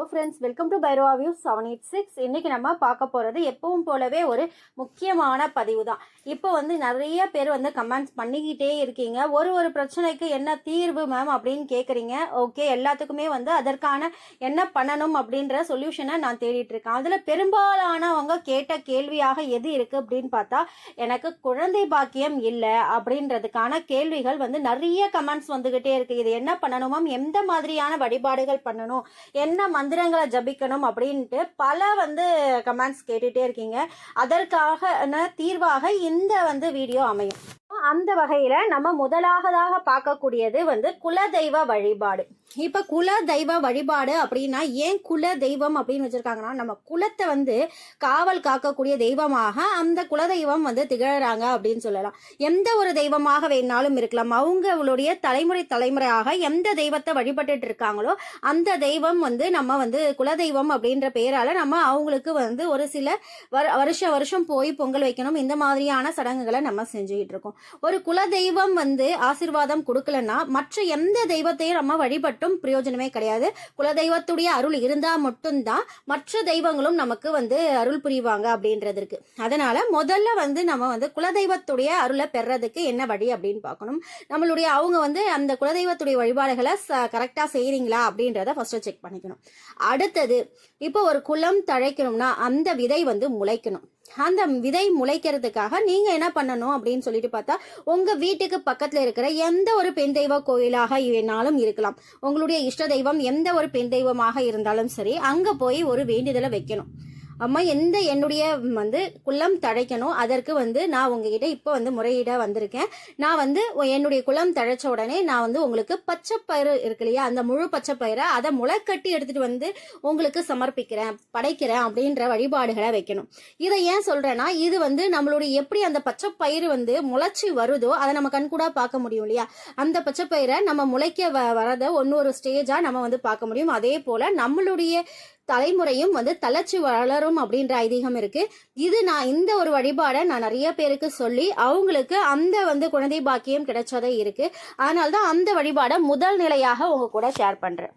Hello friends welcome to பைரோவா view seven eight six இன்னைக்கு நம்ம பார்க்க போகிறது எப்பவும் போலவே ஒரு முக்கியமான பதிவு தான் இப்போ வந்து நிறைய பேர் வந்து கமெண்ட்ஸ் பண்ணிக்கிட்டே இருக்கீங்க. ஒரு ஒரு பிரச்சனைக்கு என்ன தீர்வு மேம் அப்படின்னு கேட்குறீங்க ஓகே எல்லாத்துக்குமே வந்து அதற்கான என்ன பண்ணணும் அப்படின்ற சொல்யூஷனை நான் தேடிட்டு இருக்கேன். அதில் பெரும்பாலானவங்க கேட்ட கேள்வியாக எது இருக்குது அப்படின்னு பார்த்தா எனக்கு குழந்தை பாக்கியம் இல்லை அப்படின்றதுக்கான கேள்விகள் வந்து நிறைய கமெண்ட்ஸ் வந்துக்கிட்டே இருக்கு. இது என்ன பண்ணணுமாம் எந்த மாதிரியான வழிபாடுகள் பண்ணணும்? என்ன மந்திரங்களை ஜபிக்கணும் அப்படின்ட்டு பல வந்து கமெண்ட்ஸ் கேட்டுட்டே இருக்கீங்க. அதற்காக தீர்வாக இந்த வந்து வீடியோ அமையும். அந்த வகையில நம்ம முதலாவதாக பார்க்கக்கூடியது வந்து குலதெய்வ வழிபாடு. இப்ப குல தெய்வ வழிபாடு அப்படின்னா ஏன் குல தெய்வம் அப்படின்னு வச்சிருக்காங்கன்னா நம்ம குலத்தை வந்து காவல் காக்கக்கூடிய தெய்வமாக அந்த குலதெய்வம் வந்து திகழறாங்க அப்படின்னு சொல்லலாம். எந்த ஒரு தெய்வமாக வேணாலும் இருக்கலாம். அவங்களுடைய தலைமுறை தலைமுறையாக எந்த தெய்வத்தை வழிபட்டுட்டு இருக்காங்களோ அந்த தெய்வம் வந்து நம்ம வந்து குலதெய்வம் அப்படின்ற பெயரால நம்ம அவங்களுக்கு வந்து ஒரு சில வருஷ வருஷம் போய் பொங்கல் வைக்கணும். இந்த மாதிரியான சடங்குகளை நம்ம செஞ்சுக்கிட்டு இருக்கோம். ஒரு குலதெய்வம் வந்து ஆசீர்வாதம் கொடுக்கலன்னா மற்ற எந்த தெய்வத்தையும் நம்ம வழிபட்டும் பிரயோஜனமே கிடையாது. குலதெய்வத்துடைய அருள் இருந்தா மட்டும்தான் மற்ற தெய்வங்களும் நமக்கு வந்து அருள் புரிவாங்க அப்படின்றது இருக்கு. அதனால முதல்ல வந்து நம்ம வந்து குலதெய்வத்துடைய அருளை பெறதுக்கு என்ன வழி அப்படின்னு பார்க்கணும். நம்மளுடைய அவங்க வந்து அந்த குலதெய்வத்துடைய வழிபாடுகளை கரெக்டாக செய்கிறீங்களா அப்படின்றத ஃபர்ஸ்ட் செக் பண்ணிக்கணும். அடுத்தது இப்போ ஒரு குலம் தழைக்கணும்னா அந்த விதை வந்து முளைக்கணும். அந்த விதை முளைக்கிறதுக்காக நீங்க என்ன பண்ணணும் அப்படின்னு சொல்லிட்டு பார்த்தா உங்க வீட்டுக்கு பக்கத்துல இருக்கிற எந்த ஒரு பெண் தெய்வ கோயிலாக வேணாலும் இருக்கலாம். உங்களுடைய இஷ்ட தெய்வம் எந்த ஒரு பெண் தெய்வமாக இருந்தாலும் சரி அங்க போய் ஒரு வேண்டுதலை வைக்கணும். அம்மா எந்த என்னுடைய வந்து குளம் தழைக்கணும் அதற்கு வந்து நான் உங்ககிட்ட இப்போ வந்து முறையிட வந்திருக்கேன். நான் வந்து என்னுடைய குளம் தழைச்ச உடனே நான் வந்து உங்களுக்கு பச்சை பயிறு இருக்கு இல்லையா அந்த முழு பச்சை பயிரை அதை முளைக்கட்டி எடுத்துட்டு வந்து உங்களுக்கு சமர்ப்பிக்கிறேன் படைக்கிறேன் அப்படின்ற வழிபாடுகளை வைக்கணும். இதை ஏன் சொல்றேன்னா இது வந்து நம்மளுடைய எப்படி அந்த பச்சை பயிறு வந்து முளைச்சி வருதோ அதை நம்ம கண்கூடா பார்க்க முடியும் இல்லையா? அந்த பச்சைப்பயிரை நம்ம முளைக்க வ வரத ஒன்று ஒரு ஸ்டேஜா நம்ம வந்து பார்க்க முடியும். அதே போல நம்மளுடைய தலைமுறையும் வந்து தளர்ச்சி வளரும் அப்படின்ற ஐதீகம் இருக்கு. இது நான் இந்த ஒரு வழிபாடை நான் நிறைய பேருக்கு சொல்லி அவங்களுக்கு அந்த வந்து குழந்தை பாக்கியம் கிடைச்சதே இருக்கு. அதனால தான் அந்த வழிபாடை முதல் நிலையாக உங்க கூட ஷேர் பண்றேன்.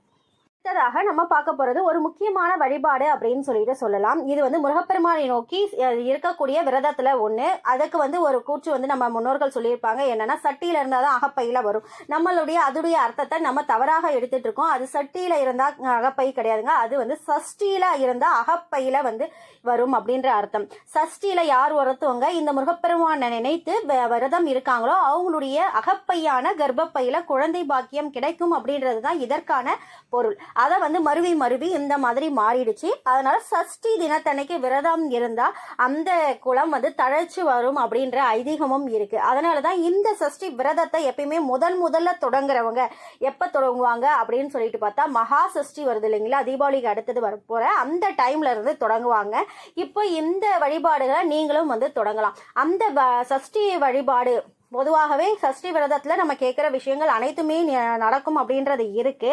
அடுத்ததாக நம்ம பார்க்க போகிறது ஒரு முக்கியமான வழிபாடு அப்படின்னு சொல்லிட்டு சொல்லலாம். இது வந்து முருகப்பெருமானை நோக்கி இருக்கக்கூடிய விரதத்தில் ஒன்று அதுக்கு வந்து ஒரு கூற்று வந்து நம்ம முன்னோர்கள் சொல்லியிருப்பாங்க. என்னென்னா சட்டியில் இருந்தால் தான் அகப்பையில் வரும். நம்மளுடைய அதுடைய அர்த்தத்தை நம்ம தவறாக எடுத்துகிட்டு இருக்கோம். அது சட்டியில் இருந்தால் அகப்பை கிடையாதுங்க. அது வந்து சஷ்டியில் இருந்தால் அகப்பையில் வந்து வரும் அப்படின்ற அர்த்தம். சஷ்டியில் யார் ஒருத்தவங்க இந்த முருகப்பெருமானை நினைத்து வ- விரதம் இருக்காங்களோ அவங்களுடைய அகப்பையான கர்ப்பப்பையில் குழந்தை பாக்கியம் கிடைக்கும் அப்படின்றது தான் இதற்கான பொருள். அதை வந்து மருவி மருவி இந்த மாதிரி மாறிடுச்சு. அதனால சஷ்டி தினத்தன்னைக்கு விரதம் இருந்தா அந்த குளம் வந்து தழைச்சு வரும் அப்படின்ற ஐதீகமும் இருக்கு. அதனாலதான் இந்த சஷ்டி விரதத்தை எப்பயுமே முதல் முதல்ல தொடங்குறவங்க எப்ப தொடங்குவாங்க அப்படின்னு சொல்லிட்டு பார்த்தா மகா சஷ்டி வருது இல்லைங்களா? தீபாவளிக்கு அடுத்தது வர போற அந்த டைம்ல இருந்து தொடங்குவாங்க. இப்போ இந்த வழிபாடுகளை நீங்களும் வந்து தொடங்கலாம். அந்த வ- சஷ்டி வழிபாடு பொதுவாகவே சஷ்டி விரதத்தில் நம்ம கேட்குற விஷயங்கள் அனைத்துமே நடக்கும் அப்படின்றது இருக்கு.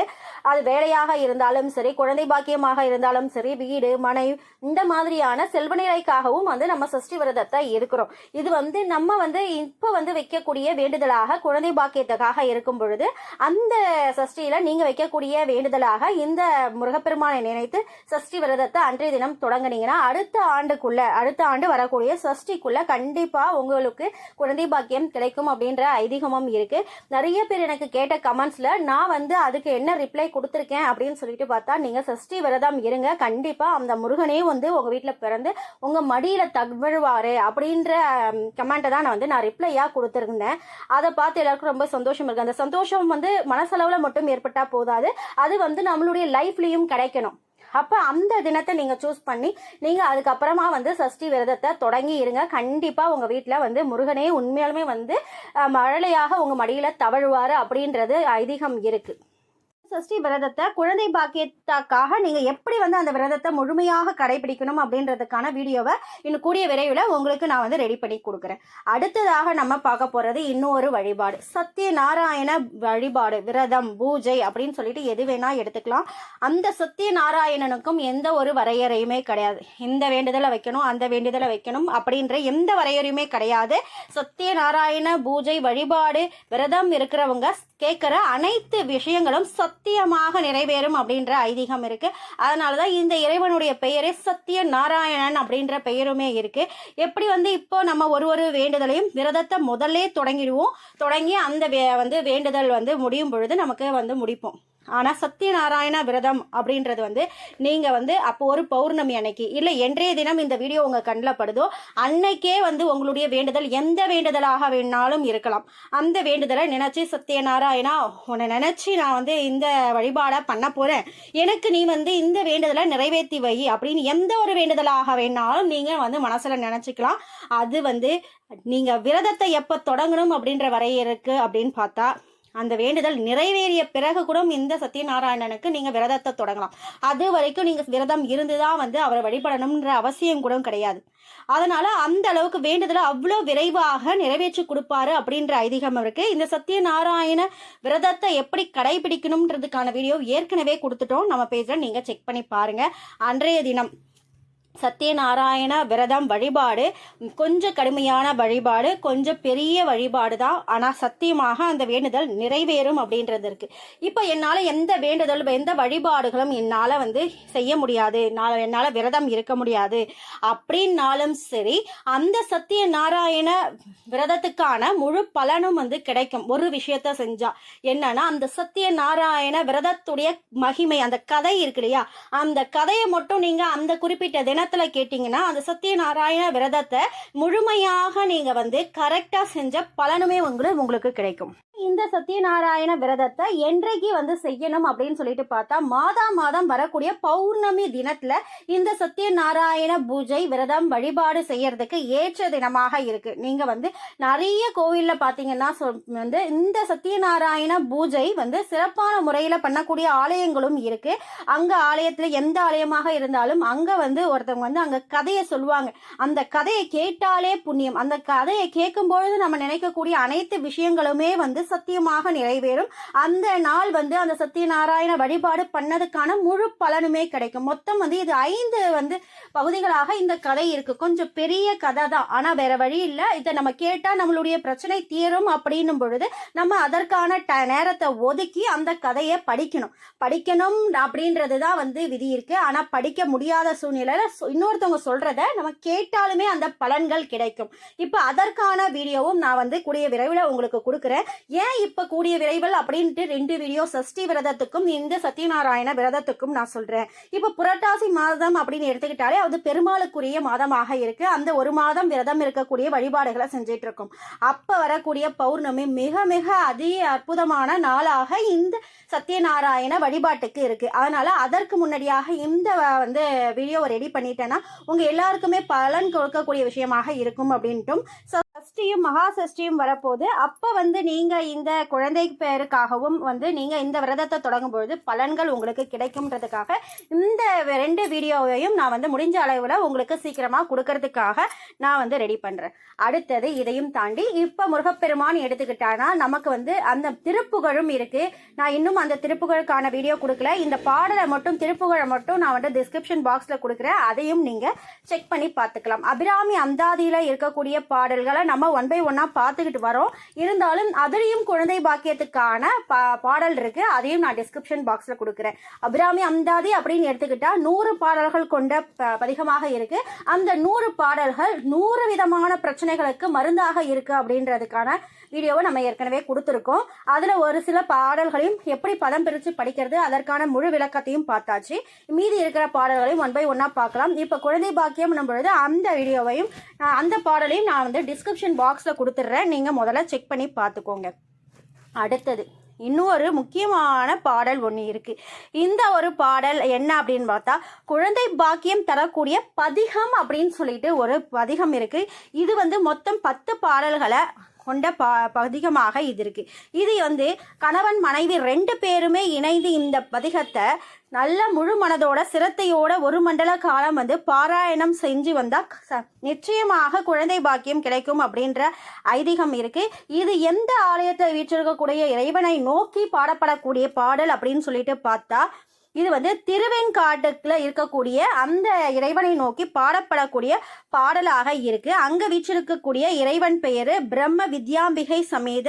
அது வேலையாக இருந்தாலும் சரி குழந்தை பாக்கியமாக இருந்தாலும் சரி வீடு மனை இந்த மாதிரியான செல்வநிலைக்காகவும் வந்து நம்ம சஷ்டி விரதத்தை இருக்கிறோம். இது வந்து நம்ம வந்து இப்போ வந்து வைக்கக்கூடிய வேண்டுதலாக குழந்தை பாக்கியத்துக்காக இருக்கும் பொழுது அந்த சஷ்டியில் நீங்கள் வைக்கக்கூடிய வேண்டுதலாக இந்த முருகப்பெருமானை நினைத்து சஷ்டி விரதத்தை அன்றைய தினம் தொடங்குனீங்கன்னா அடுத்த ஆண்டுக்குள்ள அடுத்த ஆண்டு வரக்கூடிய சஷ்டிக்குள்ள கண்டிப்பாக உங்களுக்கு குழந்தை பாக்கியம் கிடைக்கும் அப்படின்ற ஐதீகமும் இருக்கு. நிறைய பேர் எனக்கு கேட்ட கமெண்ட்ஸ்ல நான் வந்து அதுக்கு என்ன ரிப்ளை கொடுத்துருக்கேன்? அப்படின்னு சொல்லிட்டு பார்த்தா நீங்க சஷ்டி விரதம் இருங்க. கண்டிப்பா அந்த முருகனே வந்து உங்க வீட்டுல பிறந்து உங்க மடியில தகவழ்வாரு அப்படின்ற கமெண்ட்டை தான் நான் வந்து நான் ரிப்ளையா கொடுத்துருந்தேன். அதை பார்த்து எல்லாருக்கும் ரொம்ப சந்தோஷம் இருக்கு. அந்த சந்தோஷம் வந்து மனசளவுல மட்டும் ஏற்பட்டா போதாது. அது வந்து நம்மளுடைய லைஃப்லயும் கிடைக்கணும். அப்ப அந்த தினத்தை நீங்க சூஸ் பண்ணி நீங்க அதுக்கப்புறமா வந்து சஷ்டி விரதத்தை தொடங்கி இருங்க. கண்டிப்பா உங்க வீட்ல வந்து முருகனே உண்மையாலுமே வந்து மழலையாக உங்க மடியில தவழுவாரு அப்படின்றது ஐதீகம் இருக்கு. சஷ்டி விரதத்தை குழந்தை பாக்கியத்துக்காக நீங்க எப்படி வந்து அந்த விரதத்தை முழுமையாக கடைபிடிக்கணும் அப்படின்றதுக்கான வீடியோவை இன்னும் கூடிய விரைவில் உங்களுக்கு நான் வந்து ரெடி பண்ணி கொடுக்குறேன். அடுத்ததாக நம்ம பார்க்க போறது இன்னொரு வழிபாடு. சத்திய நாராயண வழிபாடு விரதம் பூஜை அப்படின்னு சொல்லிட்டு எது வேணா எடுத்துக்கலாம். அந்த சத்திய நாராயணனுக்கும் எந்த ஒரு வரையறையுமே கிடையாது. இந்த வேண்டுதலை வைக்கணும் அந்த வேண்டுதலை வைக்கணும் அப்படின்ற எந்த வரையறையுமே கிடையாது. சத்திய நாராயண பூஜை வழிபாடு விரதம் இருக்கிறவங்க கேட்குற அனைத்து விஷயங்களும் சத் சத்தியமாக நிறைவேறும் அப்படின்ற ஐதீகம் இருக்குது அதனால தான் இந்த இறைவனுடைய பெயரே சத்திய நாராயணன் அப்படின்ற பெயருமே இருக்குது எப்படி வந்து இப்போ நம்ம ஒரு ஒரு வேண்டுதலையும் விரதத்தை முதல்ல தொடங்கிடுவோம். தொடங்கி அந்த வே- வந்து வேண்டுதல் வந்து முடியும் பொழுது நமக்கு வந்து முடிப்போம். ஆனால் சத்யநாராயண விரதம் அப்படின்றது வந்து நீங்கள் வந்து அப்போ ஒரு பௌர்ணமி அன்னைக்கு இல்லை என்றைய தினம் இந்த வீடியோ உங்கள் கண்ணில் படுதோ அன்னைக்கே வந்து உங்களுடைய வேண்டுதல் எந்த வேண்டுதலாக வேணாலும் இருக்கலாம். அந்த வேண்டுதலை நினச்சி சத்யநாராயணா உன்னை நினச்சி நான் வந்து இந்த வழிபாடை பண்ண போகிறேன் எனக்கு நீ வந்து இந்த வேண்டுதலை நிறைவேற்றி வை அப்படின்னு எந்த ஒரு வேண்டுதலாக வேணாலும் நீங்கள் வந்து மனசில் நினச்சிக்கலாம். அது வந்து நீங்கள் விரதத்தை எப்போ தொடங்கணும் அப்படின்ற வரையறுக்கு அப்படின்னு பார்த்தா அந்த வேண்டுதல் நிறைவேறிய பிறகு கூட இந்த சத்யநாராயணனுக்கு நீங்கள் விரதத்தை தொடங்கலாம். அது வரைக்கும் நீங்கள் விரதம் இருந்து தான் வந்து அவரை வழிபடணுன்ற அவசியம் கூட கிடையாது. அதனால அந்த அளவுக்கு வேண்டுதலை அவ்வளோ விரைவாக நிறைவேற்றி கொடுப்பாரு அப்படின்ற ஐதீகம் இருக்கு. இந்த சத்யநாராயண விரதத்தை எப்படி கடைபிடிக்கணும்ன்றதுக்கான வீடியோ ஏற்கனவே கொடுத்துட்டோம். நம்ம பேஜில் நீங்கள் செக் பண்ணி பாருங்க. அன்றைய தினம் சத்யநாராயண விரதம் வழிபாடு கொஞ்சம் கடுமையான வழிபாடு கொஞ்சம் பெரிய வழிபாடு தான். ஆனால் சத்தியமாக அந்த வேண்டுதல் நிறைவேறும் அப்படின்றது இருக்குது இப்போ என்னால் எந்த வேண்டுதல் எந்த வழிபாடுகளும் என்னால் வந்து செய்ய முடியாது. நான் என்னால் விரதம் இருக்க முடியாது. அப்படின்னாலும் சரி அந்த சத்யநாராயண விரதத்துக்கான முழு பலனும் வந்து கிடைக்கும். ஒரு விஷயத்த செஞ்சால் என்னன்னா அந்த சத்யநாராயண விரதத்துடைய மகிமை அந்த கதை இருக்கு இல்லையா? அந்த கதையை மட்டும் நீங்கள் அந்த குறிப்பிட்ட தினத்துல கேட்டீங்கன்னா அந்த சத்யநாராயண விரதத்தை முழுமையாக நீங்க வந்து கரெக்டா செஞ்ச பலனுமே உங்களுக்கு உங்களுக்கு கிடைக்கும். இந்த சத்யநாராயண விரதத்தை என்றைக்கு வந்து செய்யணும் அப்படின்னு சொல்லிட்டு பார்த்தா மாதா மாதம் வரக்கூடிய பௌர்ணமி தினத்துல இந்த சத்யநாராயண பூஜை விரதம் வழிபாடு செய்யறதுக்கு ஏற்ற தினமாக இருக்கு. நீங்க வந்து நிறைய கோவில்ல பாத்தீங்கன்னா சொ- வந்து இந்த சத்யநாராயண பூஜை வந்து சிறப்பான முறையில பண்ணக்கூடிய ஆலயங்களும் இருக்கு. அங்க ஆலயத்துல எந்த ஆலயமாக இருந்தாலும் அங்க வந்து ஒருத்தவங்க வந்து அங்க கதையை சொல்லுவாங்க. அந்த கதையை கேட்டாலே புண்ணியம். அந்த கதையை கேட்கும் பொழுது நம்ம நினைக்கக்கூடிய அனைத்து விஷயங்களுமே வந்து சத்தியமாக நிறைவேறும். அந்த நாள் வந்து அந்த சத்யநாராயண வழிபாடு பண்ணதுக்கான முழு பலனுமே கிடைக்கும். மொத்தம் வந்து இது ஐந்து வந்து பகுதிகளாக இந்த கதை இருக்கு. கொஞ்சம் பெரிய கதை தான். ஆனா வேற வழி இல்ல. இதை நம்ம கேட்டா நம்மளுடைய பிரச்சனை தீரும் அப்படின்னும் பொழுது நம்ம அதற்கான ட- நேரத்தை ஒதுக்கி அந்த கதையை படிக்கணும். படிக்கணும் அப்படின்றது தான் வந்து விதி இருக்கு. ஆனா படிக்க முடியாத சூழ்நிலையில இன்னொருத்தவங்க சொல்றத நம்ம கேட்டாலுமே அந்த பலன்கள் கிடைக்கும். இப்ப அதற்கான வீடியோவும் நான் வந்து கூடிய விரைவில் உங்களுக்கு கொடுக்குறேன். ஏன் இப்ப கூடிய விரைவில் அப்படின்ட்டு ரெண்டு வீடியோ சஷ்டி விரதத்துக்கும் இந்த சத்யநாராயண விரதத்துக்கும் நான் சொல்றேன். இப்ப புரட்டாசி மாதம் அப்படின்னு எடுத்துக்கிட்டாலே அது பெருமாளுக்குரிய மாதமாக இருக்கு. அந்த ஒரு மாதம் விரதம் இருக்கக்கூடிய வழிபாடுகளை செஞ்சிட்டு இருக்கும். அப்ப வரக்கூடிய பௌர்ணமி மிக மிக அதி அற்புதமான நாளாக இந்த சத்யநாராயண வழிபாட்டுக்கு இருக்கு. அதனால அதற்கு முன்னாடியாக இந்த வந்து வீடியோவை ரெடி பண்ணிட்டேன்னா உங்க எல்லாருக்குமே பலன் கொடுக்கக்கூடிய விஷயமாக இருக்கும் அப்படின்ட்டும் சஷ்டியும் மகா சஷ்டியும் வரப்போது. அப்போ வந்து நீங்கள் இந்த குழந்தை பேருக்காகவும் வந்து நீங்கள் இந்த விரதத்தை தொடங்கும் பொழுது பலன்கள் உங்களுக்கு கிடைக்கும்ன்றதுக்காக இந்த ரெண்டு வீடியோவையும் நான் வந்து முடிஞ்ச அளவில் உங்களுக்கு சீக்கிரமாக கொடுக்கறதுக்காக நான் வந்து ரெடி பண்ணுறேன் அடுத்தது இதையும் தாண்டி இப்போ முருகப்பெருமான் எடுத்துக்கிட்டானா நமக்கு வந்து அந்த திருப்புகழும் இருக்குது நான் இன்னும் அந்த திருப்புகழுக்கான வீடியோ கொடுக்கல. இந்த பாடலை மட்டும் திருப்புகழை மட்டும் நான் வந்து டிஸ்கிரிப்ஷன் பாக்ஸில் கொடுக்குறேன். அதையும் நீங்கள் செக் பண்ணி பார்த்துக்கலாம். அபிராமி அந்தாதியில் இருக்கக்கூடிய பாடல்களை நம்ம ஒன் பை ஒன்னாக பார்த்துக்கிட்டு வரோம். இருந்தாலும் அதுலேயும் குழந்தை பாக்கியத்துக்கான பா பாடல் இருக்கு. அதையும் நான் டிஸ்கிரிப்ஷன் பாக்ஸில் கொடுக்குறேன். அபிராமி அம்தாதி அப்படின்னு எடுத்துக்கிட்டா நூறு பாடல்கள் கொண்ட ப- பதிகமாக இருக்கு. அந்த நூறு பாடல்கள் நூறு விதமான பிரச்சனைகளுக்கு மருந்தாக இருக்கு அப்படின்றதுக்கான வீடியோவை நம்ம ஏற்கனவே கொடுத்துருக்கோம். அதில் ஒரு சில பாடல்களையும் எப்படி பதம் பிரித்து படிக்கிறது அதற்கான முழு விளக்கத்தையும் பார்த்தாச்சு. மீதி இருக்கிற பாடல்களையும் ஒன் பை ஒன்னாக பார்க்கலாம். இப்போ குழந்தை பாக்கியம் பொழுது அந்த வீடியோவையும் அந்த பாடலையும் நான் வந்து டிஸ்கிரிப்ஷன் பாக்ஸில் கொடுத்துட்றேன். நீங்கள் முதல்ல செக் பண்ணி பார்த்துக்கோங்க. அடுத்தது இன்னொரு முக்கியமான பாடல் ஒன்று இருக்கு. இந்த ஒரு பாடல் என்ன அப்படின்னு பார்த்தா குழந்தை பாக்கியம் தரக்கூடிய பதிகம் அப்படின்னு சொல்லிட்டு ஒரு பதிகம் இருக்கு. இது வந்து மொத்தம் பத்து பாடல்களை கொண்ட ப பதிகமாக இது இருக்கு. இது வந்து கணவன் மனைவி ரெண்டு பேருமே இணைந்து இந்த பதிகத்தை நல்ல முழு மனதோட சிரத்தையோட ஒரு மண்டல காலம் வந்து பாராயணம் செஞ்சு வந்தா ச- நிச்சயமாக குழந்தை பாக்கியம் கிடைக்கும் அப்படின்ற ஐதீகம் இருக்கு. இது எந்த ஆலயத்தில் வீற்றிருக்கக்கூடிய இறைவனை நோக்கி பாடப்படக்கூடிய பாடல் அப்படின்னு சொல்லிட்டு பார்த்தா இது வந்து திருவெண்காட்டுக்குள்ள இருக்கக்கூடிய அந்த இறைவனை நோக்கி பாடப்படக்கூடிய பாடலாக இருக்கு. அங்க வீச்சிருக்கக்கூடிய இறைவன் பெயரு பிரம்ம வித்யாம்பிகை சமேத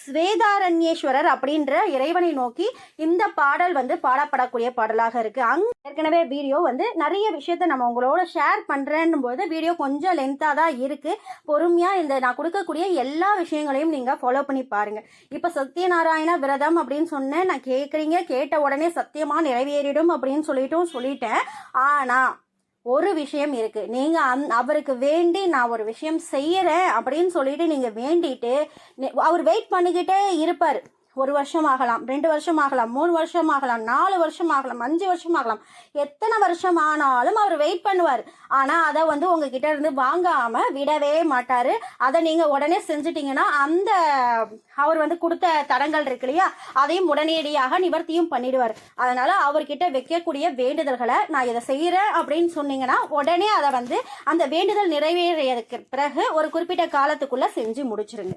ஸ்வேதாரண்யேஸ்வரர் அப்படின்ற இறைவனை நோக்கி இந்த பாடல் வந்து பாடப்படக்கூடிய பாடலாக இருக்கு. அங் ஏற்கனவே வீடியோ வந்து நிறைய விஷயத்த நம்ம உங்களோட ஷேர் பண்றேன்னும் போது வீடியோ கொஞ்சம் லென்த்தாக தான் இருக்கு. பொறுமையா இந்த நான் கொடுக்கக்கூடிய எல்லா விஷயங்களையும் நீங்க ஃபாலோ பண்ணி பாருங்க. இப்ப சத்யநாராயண விரதம் அப்படின்னு சொன்னேன். நான் கேட்குறீங்க கேட்ட உடனே சத்தியமா நிறைவேறிடும் அப்படின்னு சொல்லிட்டும் சொல்லிட்டேன். ஆனா ஒரு விஷயம் இருக்கு. நீங்க அந் அவருக்கு வேண்டி நான் ஒரு விஷயம் செய்யறேன் அப்படின்னு சொல்லிட்டு நீங்க வேண்டிட்டு அவர் வெயிட் பண்ணிக்கிட்டே இருப்பார். ஒரு வருஷம் ஆகலாம் ரெண்டு வருஷம் ஆகலாம் மூணு வருஷம் ஆகலாம் நாலு வருஷம் ஆகலாம் அஞ்சு வருஷம் ஆகலாம் எத்தனை வருஷம் ஆனாலும் அவர் வெயிட் பண்ணுவார். ஆனால் அதை வந்து உங்ககிட்ட இருந்து வாங்காம விடவே மாட்டார். அதை நீங்கள் உடனே செஞ்சிட்டிங்கன்னா அந்த அவர் வந்து கொடுத்த தடங்கள் இருக்கு இல்லையா அதையும் உடனடியாக நிவர்த்தியும் பண்ணிடுவார். அதனால அவர்கிட்ட வைக்கக்கூடிய வேண்டுதல்களை நான் இதை செய்கிறேன் அப்படின்னு சொன்னீங்கன்னா உடனே அதை வந்து அந்த வேண்டுதல் நிறைவேறியதுக்கு பிறகு ஒரு குறிப்பிட்ட காலத்துக்குள்ள செஞ்சு முடிச்சிருங்க.